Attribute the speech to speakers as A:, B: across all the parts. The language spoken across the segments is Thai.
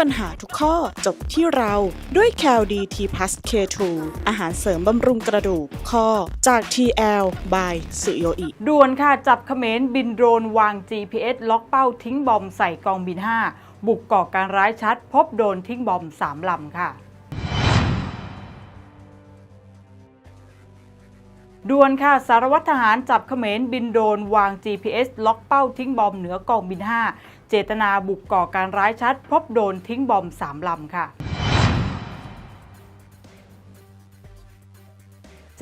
A: ปัญหาทุกข้อจบที่เราด้วย c a l d t plus K2 อาหารเสริมบำรุงกระดูกข้อจาก TL by สุโยอิ
B: ด่วนค่ะ จับเขมรบินโดรนวาง GPS ล็อกเป้าทิ้งบอมใส่กองบิน 5 บุกก่อการร้ายชัด พบโดนทิ้งบอม3ลำค่ะด่วนค่ะ สารวัตรทหารจับเขมรบินโดนวาง GPS ล็อกเป้าทิ้งบอมเหนือกองบิน 5 เจตนาบุกก่อการร้ายชัด พบโดนทิ้งบอม3ลำค่ะ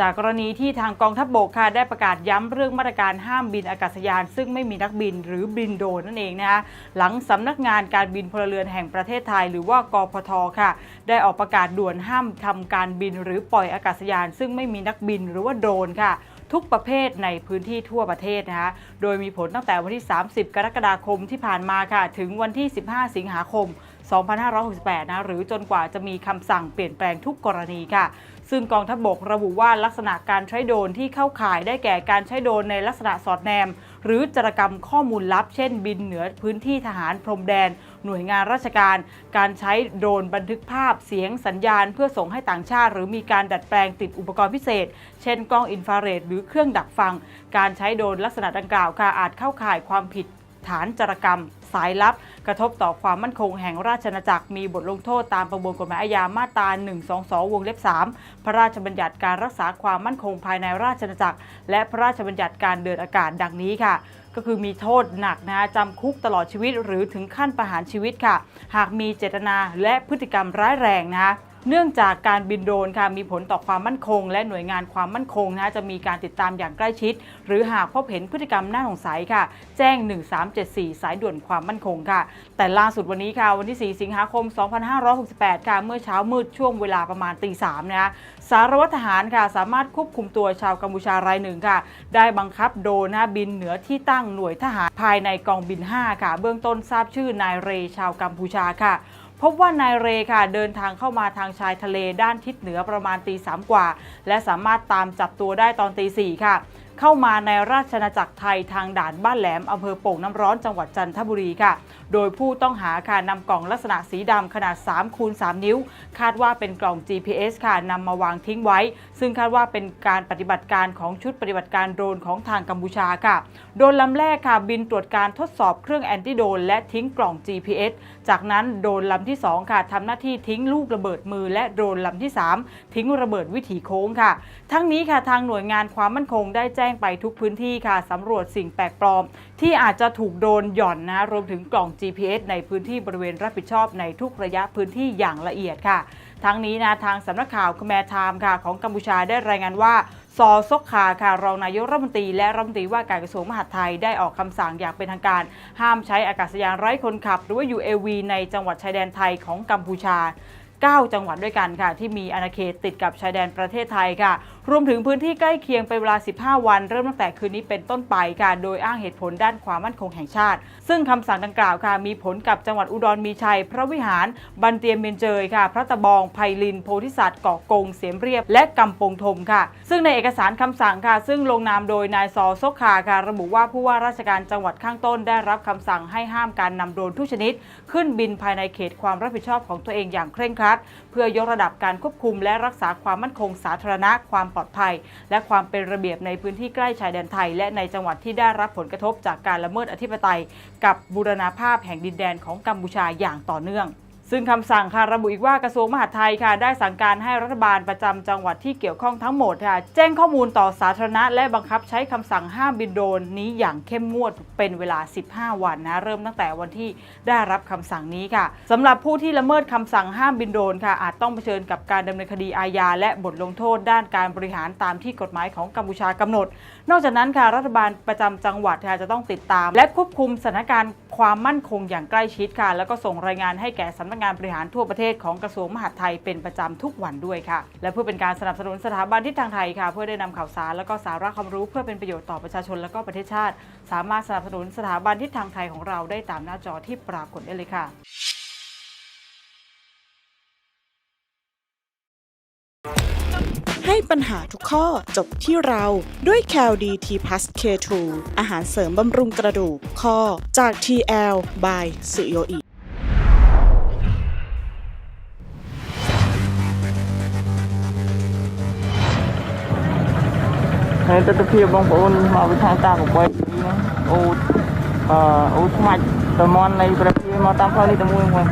B: จากกรณีที่ทางกองทัพบบกค่ะได้ประกาศย้ำเรื่องมาตรการห้ามบินอากาศยาน ซึ่งไม่มีนักบินหรือบินโดนนั่นเองนะคะหลังสำนักงานการบินพลเรือนแห่งประเทศไทย หรือว่ากพทค่ะ ได้ออกประกาศด่วนห้ามทำการบินหรือปล่อยอากาศยาน ซึ่งไม่มีนักบินหรือว่าโดนค่ะทุกประเภทในพื้นที่ทั่วประเทศนะคะโดยมีผลตั้งแต่วันที่ 30 กรกฎาคมที่ผ่านมาค่ะ ถึงวันที่ 15 สิงหาคม 2568 นะ หรือจนกว่าจะมีคำสั่งเปลี่ยนแปลงทุกกรณีค่ะ ซึ่งกองทัพบกระบุว่าลักษณะการใช้โดรนที่เข้าข่ายได้แก่การใช้โดรนในลักษณะสอดแนม หรือจารกรรมข้อมูลลับ เช่น บินเหนือพื้นที่ทหารพรมแดน หน่วยงานราชการ การใช้โดรนบันทึกภาพเสียงสัญญาณ เพื่อส่งให้ต่างชาติ หรือมีการดัดแปลงติดอุปกรณ์พิเศษ เช่นกล้องอินฟราเรดหรือเครื่องดักฟัง การใช้โดรนลักษณะดังกล่าวค่ะอาจเข้าข่ายความผิด ฐานจารกรรม สายลับ กระทบต่อความมั่นคงแห่งราชอาณาจักรมีบทลงโทษตามประมวลกฎหมายอาญามาตรา122 วงเล็บ 3 พระราชบัญญัติการรักษาความมั่นคงภายในราชอาณาจักร และพระราชบัญญัติการเดินอากาศดังนี้ค่ะก็คือมีโทษหนักนะจำคุกตลอดชีวิตหรือถึงขั้นประหารชีวิตค่ะ หากมีเจตนาและพฤติกรรมร้ายแรงนะคะ เนื่องจากการบินโดรนค่ะมีผลต่อความมั่นคง และหน่วยงานความมั่นคงนะจะมีการติดตามอย่างใกล้ชิด หรือหากพบเห็นพฤติกรรมน่าสงสัยค่ะ แจ้ง 1374 สายด่วนความมั่นคงค่ะ แต่ล่าสุดวันนี้ค่ะ วันที่ 4 สิงหาคม 2568 ค่ะเมื่อเช้ามืดช่วงเวลาประมาณตีสามนะสารวัตรทหารค่ะสามารถควบคุมตัวชาวกัมพูชารายหนึ่งค่ะ ได้บังคับโดนนะบินเหนือที่ตั้งหน่วยทหารภายในกองบิน 5 ค่ะ เบื้องต้นทราบชื่อนายเรชาวกัมพูชาค่ะ พบว่านายเรค่ะเดินทางเข้ามาทางชายทะเลด้านทิศเหนือประมาณตีสามกว่า และสามารถตามจับตัวได้ตอนตีสี่ค่ะ เข้ามาในราชอาจักรไทยทางด่านบ้านแหลมอำเภอโป่งน้ำร้อนจังหวัดจันทบุรีค่ะ โดยผู้ต้องหาค่ะนำกล่องลักษณะสีดำขนาด3คูณ3นิ้ว คาดว่าเป็นกล่อง GPS ค่ะนำมาวางทิ้งไว้ ซึ่งคาดว่าเป็นการปฏิบัติการของชุดปฏิบัติการโดรนของทางกัมพูชาค่ะ โดนลำแรกค่ะบินตรวจการทดสอบเครื่องแอนติโดรนและทิ้งกล่อง GPS จากนั้นโดนลำที่2ค่ะทำหน้าที่ทิ้งลูกระเบิดมือและโดรนลำที่ 3 ทิ้งระเบิดวิถีโค้งค่ะ ทั้งนี้ค่ะทางหน่วยงานความมั่นคงได้แจ้งไปทุกพื้นที่ค่ะสำรวจสิ่งแปลกปลอม ที่อาจจะถูกโดนหย่อนนะรวมถึงกล่อง GPS ในพื้นที่บริเวณรับผิดชอบในทุกระยะพื้นที่อย่างละเอียดค่ะ ทั้งนี้นะทางสำนักข่าวคแมร์ไทม์ค่ะ ของกัมพูชาได้รายงานว่าซอซกคาค่ะรองนายกรัฐมนตรีและรัฐมนตรีว่าการกระทรวงมหาดไทยได้ออกคำสั่งอย่างเป็นทางการ ห้ามใช้อากาศยานไร้คนขับ หรือว่า UAV ในจังหวัดชายแดนไทยของกัมพูชา 9 จังหวัดด้วยกันค่ะ ที่มีอาณาเขตติดกับชายแดนประเทศไทยค่ะ รวมถึงพื้นที่ใกล้เคียงเป็นเวลา 15 วัน เริ่มตั้งแต่คืนนี้เป็นต้นไปค่ะโดยอ้างเหตุผลด้านความมั่นคงแห่งชาติ ซึ่งคำสั่งดังกล่าวค่ะมีผลกับจังหวัดอุดรมีชัย พระวิหาร บันเตียมเมนเจยค่ะ พระตะบองไพลิน โพธิสัตว์เกาะกง เสียมเรียบ และกำปงธมค่ะ ซึ่งในเอกสารคำสั่งค่ะ ซึ่งลงนามโดยนายซอซกคาค่ะระบุว่าผู้ว่าราชการจังหวัดข้างต้นได้รับคำสั่งให้ห้ามการนำโดรนทุกชนิด ขึ้นบินภายในเขตความรับผิดชอบของตัวเองอย่างเคร่งครัด เพื่อยกระดับการควบคุมและรักษาความมั่นคงสาธารณะความปลอดภัย และความเป็นระเบียบในพื้นที่ใกล้ชายแดนไทย และในจังหวัดที่ได้รับผลกระทบจากการละเมิดอธิปไตย กับบูรณาภาพแห่งดินแดนของกัมพูชาอย่างต่อเนื่อง ซึ่งคำสั่งค่ะระบุอีกว่ากระทรวงมหาดไทยค่ะ ได้สั่งการให้รัฐบาลประจำจังหวัดที่เกี่ยวข้องทั้งหมดค่ะแจ้งข้อมูลต่อสาธารณะ และบังคับใช้คำสั่งห้ามบินโดรนนี้อย่างเข้มงวดเป็นเวลา 15 วันนะเริ่มตั้งแต่วันที่ได้รับคำสั่งนี้ค่ะสำหรับผู้ที่ละเมิดคำสั่งห้ามบินโดรนค่ะ อาจต้องเผชิญกับการดำเนินคดีอาญาและบทลงโทษด้านการบริหารตามที่กฎหมายของกัมพูชากำหนด นอกจากนั้นค่ะรัฐบาลประจำจังหวัดค่ะจะต้องติดตาม และควบคุมสถานการณ์ความมั่นคงอย่างใกล้ชิดค่ะ แล้วก็ส่งรายงานให้แก่สำนักงานบริหารทั่วประเทศของกระทรวงมหาดไทยเป็นประจำทุกวันด้วยค่ะ และเพื่อเป็นการสนับสนุนสถาบันทิศทางไทยค่ะ เพื่อได้นำข่าวสารและก็สาระความรู้เพื่อเป็นประโยชน์ต่อประชาชนและก็ประเทศชาติ สามารถสนับสนุนสถาบันทิศทางไทยของเราได้ตามหน้าจอที่ปรากฏได้เลยค่ะ
A: ปัญหาทุกข้อจบที่เราด้วย c a l d t p l u s K2 อาหารเสริมบำรุงกระดูกข้อจาก TL by สุโยอิ
C: ហើយទស្សនភាពបងប្អូនមកវិខាងតាមប្រវៃនេះអូអឺអូស្មាច់តំននៃប្រធានមកតាមផ្លូវនេះតែមួយហ្នឹ
D: ង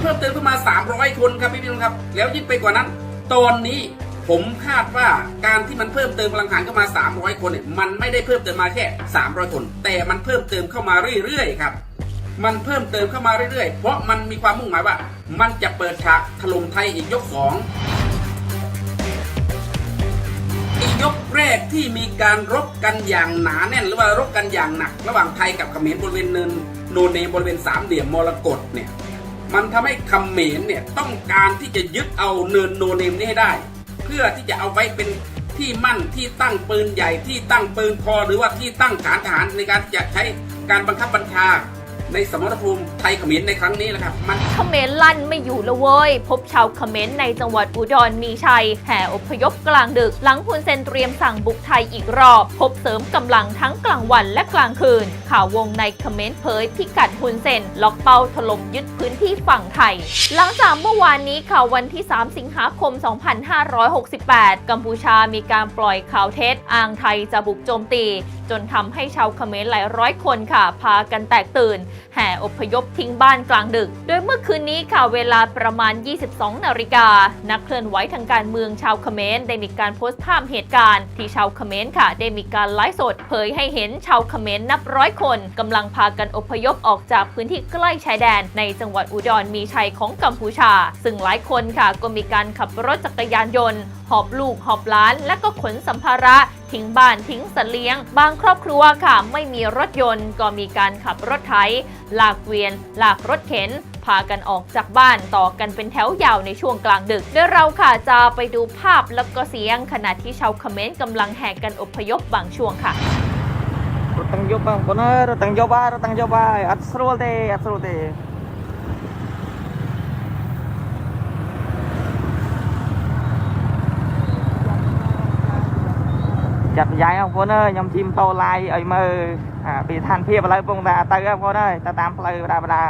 D: เพิ่มเติมขึ้นมา 300 คนครับพี่พี่น้องครับ แล้วยิ่งไปกว่านั้น ตอนนี้ผมคาดว่าการที่มันเพิ่มเติมพลังงานเข้ามา 300 คนเนี่ยมันไม่ได้เพิ่มเติมมาแค่ 300 คน แต่มันเพิ่มเติมเข้ามาเรื่อยๆครับมันเพิ่มเติมเข้ามาเรื่อยๆ เพราะมันมีความมุ่งหมายว่า มันจะเปิดฉากถล่มไทยอีกยกสองอีกยกแรกที่มีการรบกันอย่างหนาแน่น หรือว่ารบกันอย่างหนัก ระหว่างไทยกับเขมรบริเวณเนินโนเนบริเวณสามเหลี่ยมมรกตเนี่ย มันทำให้เขมรเนี่ยต้องการที่จะยึดเอาเนินโนเนมนี้ให้ได้ เพื่อที่จะเอาไว้เป็นที่มั่นที่ตั้งปืนใหญ่ที่ตั้งปืนคอหรือว่าที่ตั้งฐานทหารในการที่จะใช้การบังคับบัญชา ในสมรภูมิไทยเขมรในครั้งนี้แหละครับมัน
E: เขมรลั่นไม่อยู่ละเว้ย พบชาวเขมรในจังหวัดอุดรมีชัย แห่อพยพกลางดึก หลังฮุนเซนเตรียมสั่งบุกไทยอีกรอบ พบเสริมกำลังทั้งกลางวันและกลางคืน ข่าววงในเขมรเผยพิกัดฮุนเซน ล็อกเป้าถล่มยึดพื้นที่ฝั่งไทย หลังจากเมื่อวานนี้ข่าววันที่ 3 สิงหาคม 2568 กัมพูชามีการปล่อยข่าวเท็จอ้างไทยจะบุกโจมตี จนทำให้ชาวเขมรหลายร้อยคนค่ะ พากันแตกตื่นแห่อพยพทิ้งบ้านกลางดึก โดยเมื่อคืนนี้ค่ะเวลาประมาณ 22 นาฬิกา นักเคลื่อนไหวทางการเมืองชาวเขมรได้มีการโพสต์ภาพเหตุการณ์ที่ชาวเขมรค่ะ ได้มีการไลฟ์สด เผยให้เห็นชาวเขมรนับร้อยคนกำลังพากันอพยพออกจากพื้นที่ใกล้ชายแดน ในจังหวัดอุดรมีชัยของกัมพูชา ซึ่งหลายคนค่ะก็มีการขับรถจักรยานยนต์ หอบลูกหอบล้าน และก็ขนสัมภาระ ทิ้งบ้านทิ้งสัตว์เลี้ยง บางครอบครัวค่ะ ไม่มีรถยนต์ก็มีการขับรถไถลากเกวียน ลากรถเข็นพากันออกจากบ้านต่อกันเป็นแถวยาวในช่วงกลางดึกโดยเราค่ะจะไปดูภาพแล้วก็เสียงขณะที่ชาวคอมเมนต์กำลังแห่กันอพยพบางช่วงค่ะ
C: รถตั้ง Joba, bener, Rutang Joba, Rutang Joba, Atsrul ออั Atsrul อ អើយរត់ទាំងយប់ហើយរត់ទាំងយប់ហើយអត់ស្រួលទេអត់ស្រួលទេចាត់ប្រយ៉ាយបងប្អូនអើយខ្ញុំជីមតោឡាយឲ្យមើលអាពីឋានភាពឥឡូវពងតែទៅបងប្អូនអើយទៅតាមផ្លូវបដាបដា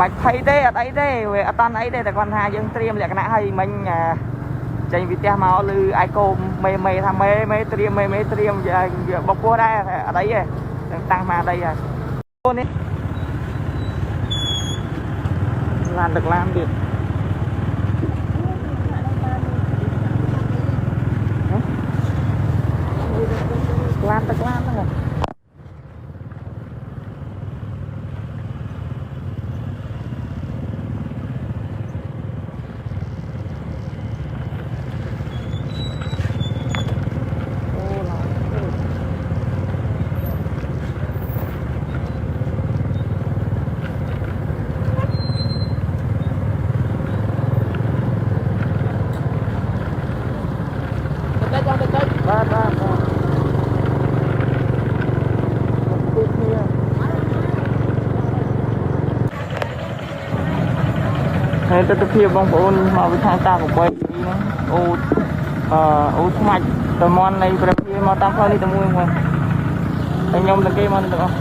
C: មិនភ័យទេអត់អីទេវាអត់តាន់អីទេតែគាត់ថាយើងត្រៀមលក្ខណៈឲ្យមិញអាចេញពីផ្ទះមកឬអាយកូមមេមេថាមេមេត្រៀមមេមេត្រៀមយើងយកបបពោះដែរតែអត់អីទេនឹងតាំងមកអត់អីហើយអូននេះឡានទឹកឡានទៀត ហើយទស្សនវិជ្ជាបងប្អូនមកវិធានការប្រព័ន្ធនេះអូអឺអូស្មាច់ប្រមន់នៃប្រជាមកតាមផ្លូវនេះតែមួយមួយតែខ្ញុំទាំងគេមកទាំងអស់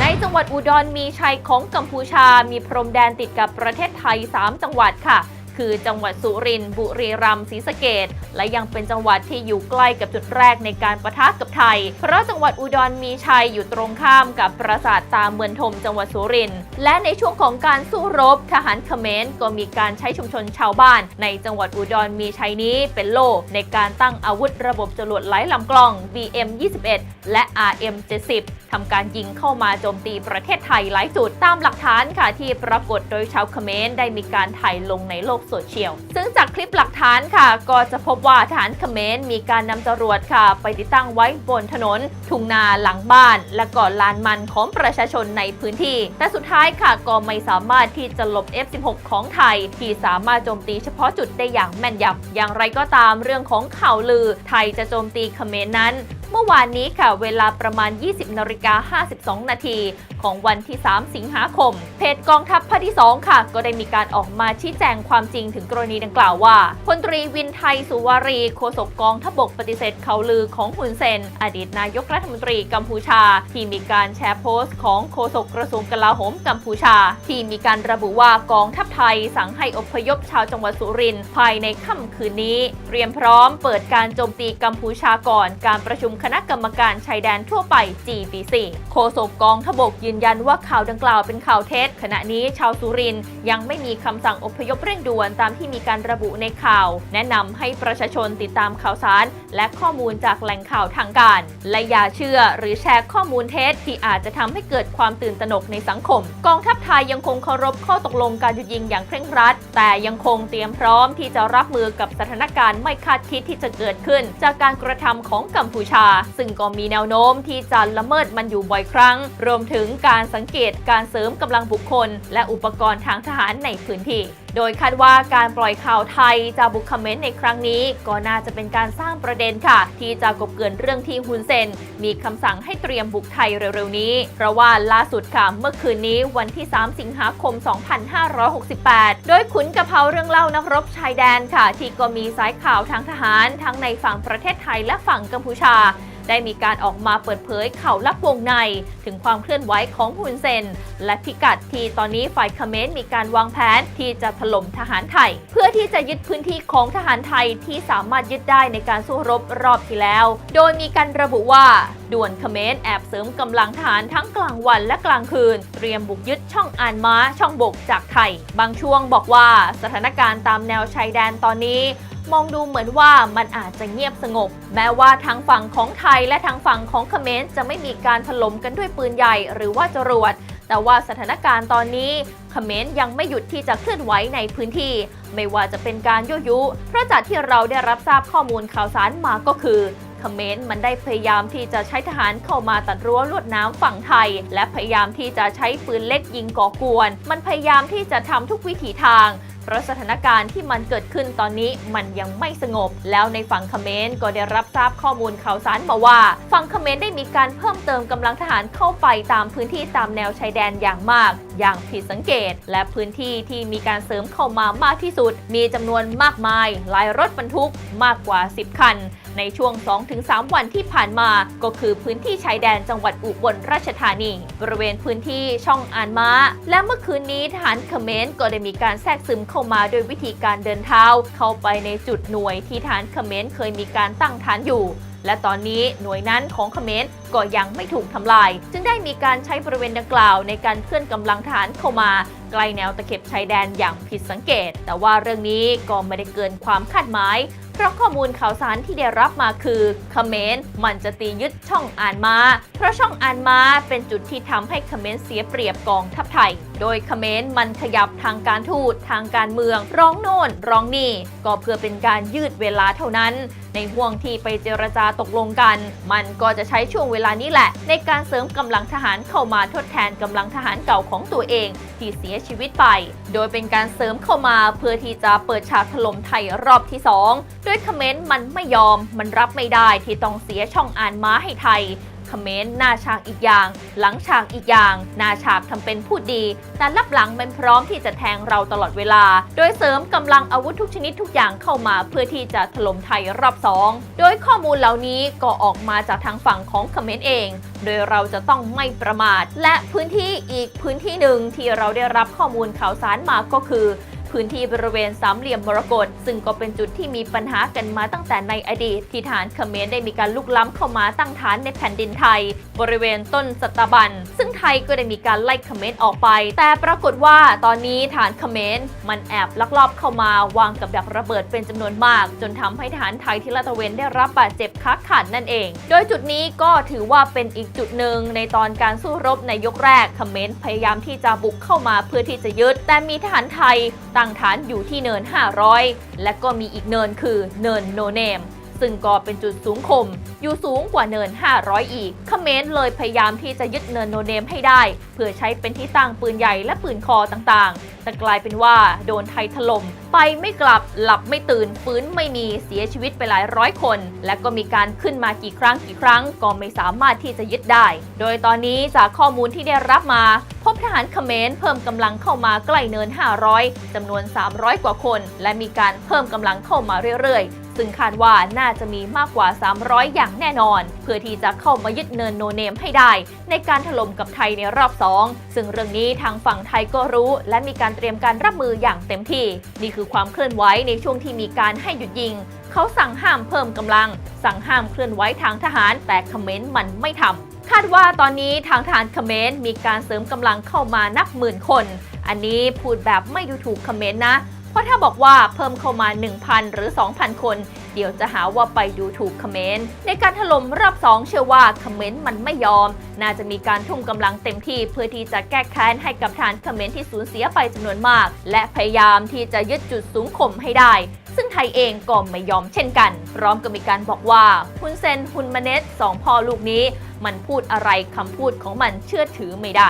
E: ในจังหวัดอุดรมีชัยของกัมพูชา มีพรมแดนติดกับประเทศไทย 3 จังหวัดค่ะ คือจังหวัดสุรินทร์บุรีรัมย์ศรีสะเกดและยังเป็นจังหวัดที่อยู่ใกล้กับจุดแรกในการประทะกับไทย เพราะจังหวัดอุดรมีชัยอยู่ตรงข้ามกับปราสาทตาเมือนทมจังหวัดสุรินทร์และในช่วงของการสู้รบทหารเขมรก็มีการใช้ชุมชนชาวบ้าน ในจังหวัดอุดรมีชัยนี้เป็นโล่ในการตั้งอาวุธระบบจรวดไร้ลำกล้อง BM 21และ RM 70ทำการยิงเข้ามาโจมตีประเทศไทยหลายจุดตามหลักฐานค่ะที่ปรากฏโดยชาวเขมรได้มีการถ่ายลงในโลกโซเชียล ซึ่งจากคลิปหลักฐานค่ะ ก็จะพบว่าทหารเขมรมีการนำจรวดค่ะ ไปติดตั้งไว้บนถนน ทุ่งนาหลังบ้าน และก่อนลานมันของประชาชนในพื้นที่ แต่สุดท้ายค่ะก็ไม่สามารถที่จะหลบ F16 ของไทย ที่สามารถโจมตีเฉพาะจุดได้อย่างแม่นยำอย่างไรก็ตามเรื่องของข่าวลือ ไทยจะโจมตีเขมรนั้นเมื่อวานนี้ค่ะเวลาประมาณ 20นาฬิกา52 นาทีของวันที่ 3 สิงหาคม เพจกองทัพภาคที่ 2 ค่ะ ก็ได้มีการออกมาชี้แจงความจริงถึงกรณีดังกล่าวว่าพลตรีวินไทยสุวารีโฆษกกองทัพบกปฏิเสธข่าวลือของฮุนเซน อดีตนายกรัฐมนตรีกัมพูชา ที่มีการแชร์โพสต์ของโฆษกกระทรวงกลาโหมกัมพูชา ที่มีการระบุว่ากองทัพไทยสั่งให้อพยพชาวจังหวัดสุรินทร์ภายในค่ำคืนนี้ เตรียมพร้อมเปิดการโจมตีกัมพูชาก่อนการประชุมคณะกรรมการชายแดนทั่วไป GBC โฆษกกองทบกยืนยันว่าข่าวดังกล่าวเป็นข่าวเท็จ ขณะนี้ชาวสุรินทร์ยังไม่มีคำสั่งอพยพเร่งด่วนตามที่มีการระบุในข่าว แนะนำให้ประชาชนติดตามข่าวสาร และข้อมูลจากแหล่งข่าวทางการ และอย่าเชื่อหรือแชร์ข้อมูลเท็จที่อาจจะทำให้เกิดความตื่นตระหนกในสังคม กองทัพไทยยังคงเคารพข้อตกลงการหยุดยิงอย่างเคร่งครัด แต่ยังคงเตรียมพร้อมที่จะรับมือกับสถานการณ์ไม่คาดคิดที่จะเกิดขึ้น จากการกระทำของกัมพูชาซึ่งก็มีแนวโน้มที่จะละเมิดมันอยู่บ่อยครั้ง รวมถึงการสังเกตการเสริมกำลังบุคคล และอุปกรณ์ทางทหารในพื้นที่โดยคาดว่าการปล่อยข่าวไทยจากบุคคเมนต์ในครั้งนี้ ก็น่าจะเป็นการสร้างประเด็นค่ะ ที่จะกบเกลื่อนเรื่องที่ฮุนเซน มีคำสั่งให้เตรียมบุกไทยเร็วๆนี้ เพราะว่าล่าสุดค่ะเมื่อคืนนี้วันที่ 3 สิงหาคม 2568 โดยขุนกระเพราเรื่องเล่านักรบชายแดนค่ะ ที่ก็มีสายข่าวทางทหาร ทั้งในฝั่งประเทศไทยและฝั่งกัมพูชา ได้มีการออกมาเปิดเผยข่าวลับวงใน ถึงความเคลื่อนไหวของฮุนเซน และพิกัดที่ตอนนี้ฝ่ายเขมรมีการวางแผนที่จะถล่มทหารไทย เพื่อที่จะยึดพื้นที่ของทหารไทยที่สามารถยึดได้ในการสู้รบรอบที่แล้ว โดยมีการระบุว่าด่วนเขมรแอบเสริมกำลังทหารทั้งกลางวันและกลางคืน เตรียมบุกยึดช่องอานม้าช่องบกจากไทย บางช่วงบอกว่าสถานการณ์ตามแนวชายแดนตอนนี้ มองดูเหมือนว่ามันอาจจะเงียบสงบ แม้ว่าทางฝั่งของไทยและทางฝั่งของเขมรจะไม่มีการถล่มกันด้วยปืนใหญ่หรือว่าจรวด แต่ว่าสถานการณ์ตอนนี้เขมรยังไม่หยุดที่จะเคลื่อนไหวในพื้นที่ ไม่ว่าจะเป็นการยั่วยุ เพราะจากที่เราได้รับทราบข้อมูลข่าวสารมาก็คือเขมรมันได้พยายามที่จะใช้ทหารเข้ามาตัดรั้วลวดน้ำฝั่งไทย และพยายามที่จะใช้ปืนเล็กยิงก่อกวน มันพยายามที่จะทำทุกวิถีทาง เพราะสถานการณ์ที่มันเกิดขึ้นตอนนี้มันยังไม่สงบ แล้วในฝั่งเขมรก็ได้รับทราบข้อมูลข่าวสารมาว่า ฝั่งเขมรได้มีการเพิ่มเติมกำลังทหารเข้าไปตามพื้นที่ตามแนวชายแดนอย่างมาก อย่างผิดสังเกต และพื้นที่ที่มีการเสริมเข้ามามากที่สุด มีจำนวนมากมาย หลายรถบรรทุกมากกว่า 10 คัน ในช่วง 2-3 วันที่ผ่านมา ก็คือพื้นที่ชายแดนจังหวัดอุบลราชธานี บริเวณพื้นที่ช่องอานม้า และเมื่อคืนนี้ทหารเขมรก็ได้มีการแทรกซึมเข้ามาโดยวิธีการเดินเท้า เข้าไปในจุดหน่วยที่ทหารเขมรเคยมีการตั้งฐานอยู่และตอนนี้หน่วยนั้นของเขมรก็ยังไม่ถูกทำลาย จึงได้มีการใช้บริเวณดังกล่าวในการเคลื่อนกำลังทหารเข้ามาใกล้แนวตะเข็บชายแดนอย่างผิดสังเกต แต่ว่าเรื่องนี้ก็ไม่ได้เกินความคาดหมาย เพราะข้อมูลข่าวสารที่ได้รับมาคือเขมรมันจะตียึดช่องอ่านมา เพราะช่องอ่านมาเป็นจุดที่ทำให้เขมรเสียเปรียบกองทัพไทย โดยเขมรมันขยับทางการทูตทางการเมืองร้องโน่นร้องนี่ ก็เพื่อเป็นการยืดเวลาเท่านั้น ในห่วงที่ไปเจรจาตกลงกัน มันก็จะใช้ช่วงเวลานี้แหละ ในการเสริมกำลังทหารเข้ามาทดแทนกำลังทหารเก่าของตัวเองที่เสียชีวิตไป โดยเป็นการเสริมเข้ามาเพื่อที่จะเปิดฉากถล่มไทยรอบที่2โดยเขมรมันไม่ยอมมันรับไม่ได้ที่ต้องเสียช่องอ่านม้าให้ไทย เขมรหน้าฉากอีกอย่าง หลังฉากอีกอย่าง หน้าฉากทำเป็นพูดดี แต่ลับหลังมันพร้อมที่จะแทงเราตลอดเวลา โดยเสริมกำลังอาวุธทุกชนิดทุกอย่างเข้ามาเพื่อที่จะถล่มไทยรอบสองโดยข้อมูลเหล่านี้ก็ออกมาจากทางฝั่งของเขมรเอง โดยเราจะต้องไม่ประมาท และพื้นที่อีกพื้นที่หนึ่งที่เราได้รับข้อมูลข่าวสารมาก็คือ พื้นที่บริเวณสามเหลี่ยมมรกตซึ่งก็เป็นจุดที่มีปัญหากันมาตั้งแต่ในอดีต ที่ฐานเขมรได้มีการลุกล้ำเข้ามาตั้งฐานในแผ่นดินไทย บริเวณต้นสตบัน ซึ่งไทยก็ได้มีการไล่เขมรออกไป แต่ปรากฏว่าตอนนี้ฐานเขมรมันแอบลักลอบเข้ามาวางกับดักระเบิดเป็นจำนวนมาก จนทำให้ทหารไทยที่ลาดตระเวนได้รับบาดเจ็บคักขันนั่นเอง โดยจุดนี้ก็ถือว่าเป็นอีกจุดหนึ่งในตอนการสู้รบในยกแรกเขมรพยายามที่จะบุกเข้ามาเพื่อที่จะยึด แต่มีทหารไทยตั้งฐานอยู่ที่เนิน 500 และก็มีอีกเนินคือเนินโนเนม ซึ่งก็เป็นจุดสูงข่มอยู่สูงกว่าเนิน 500 อีกเขมรเลยพยายามที่จะยึดเนินโนเนมให้ได้ เพื่อใช้เป็นที่ตั้งปืนใหญ่และปืนคอต่างๆ แต่กลายเป็นว่าโดนไทยถล่มไปไม่กลับหลับไม่ตื่นฟื้นไม่มีเสียชีวิตไปหลายร้อยคน และก็มีการขึ้นมากี่ครั้งกี่ครั้งก็ไม่สามารถที่จะยึดได้ โดยตอนนี้จากข้อมูลที่ได้รับมา พบทหารเขมรเพิ่มกำลังเข้ามาใกล้เนิน 500จำนวน 300 กว่าคน และมีการเพิ่มกำลังเข้ามาเรื่อยๆ ซึ่งคาดว่าน่าจะมีมากกว่า 300 อย่างแน่นอน เพื่อที่จะเข้ามายึดเนินโนเนมให้ได้ ในการถล่มกับไทยในรอบ 2 ซึ่งเรื่องนี้ทางฝั่งไทยก็รู้ และมีการเตรียมการรับมืออย่างเต็มที่ นี่คือความเคลื่อนไหวในช่วงที่มีการให้หยุดยิงเขาสั่งห้ามเพิ่มกำลัง สั่งห้ามเคลื่อนไหวทางทหาร แต่เขมรมันไม่ทำคาดว่าตอนนี้ทางทหารเขมรมีการเสริมกำลังเข้ามานับหมื่นคน อันนี้พูดแบบไม่ดูถูกเขมรนะเพ ราะถ้าบอกว่าเพิ่มเข้ามา 1,000 หรือ 2,000 คน เดี๋ยวจะหาว่าไปดูถูกเขมรในการถล่มรอบ 2 เชื่อว่าเขมรมันไม่ยอม น่าจะมีการทุ่มกำลังเต็มที่เพื่อที่จะแก้แค้นให้กับฐานคอมเขมรที่สูญเสียไปจำนวนมาก และพยายามที่จะยึดจุดสูงข่มให้ได้ ซึ่งไทยเองก็ไม่ยอมเช่นกัน พร้อมกับมีการบอกว่าฮุนเซนฮุนมาเนตสองพ่อลูกนี้ มันพูดอะไรคำพูดของมันเชื่อถือไม่ได้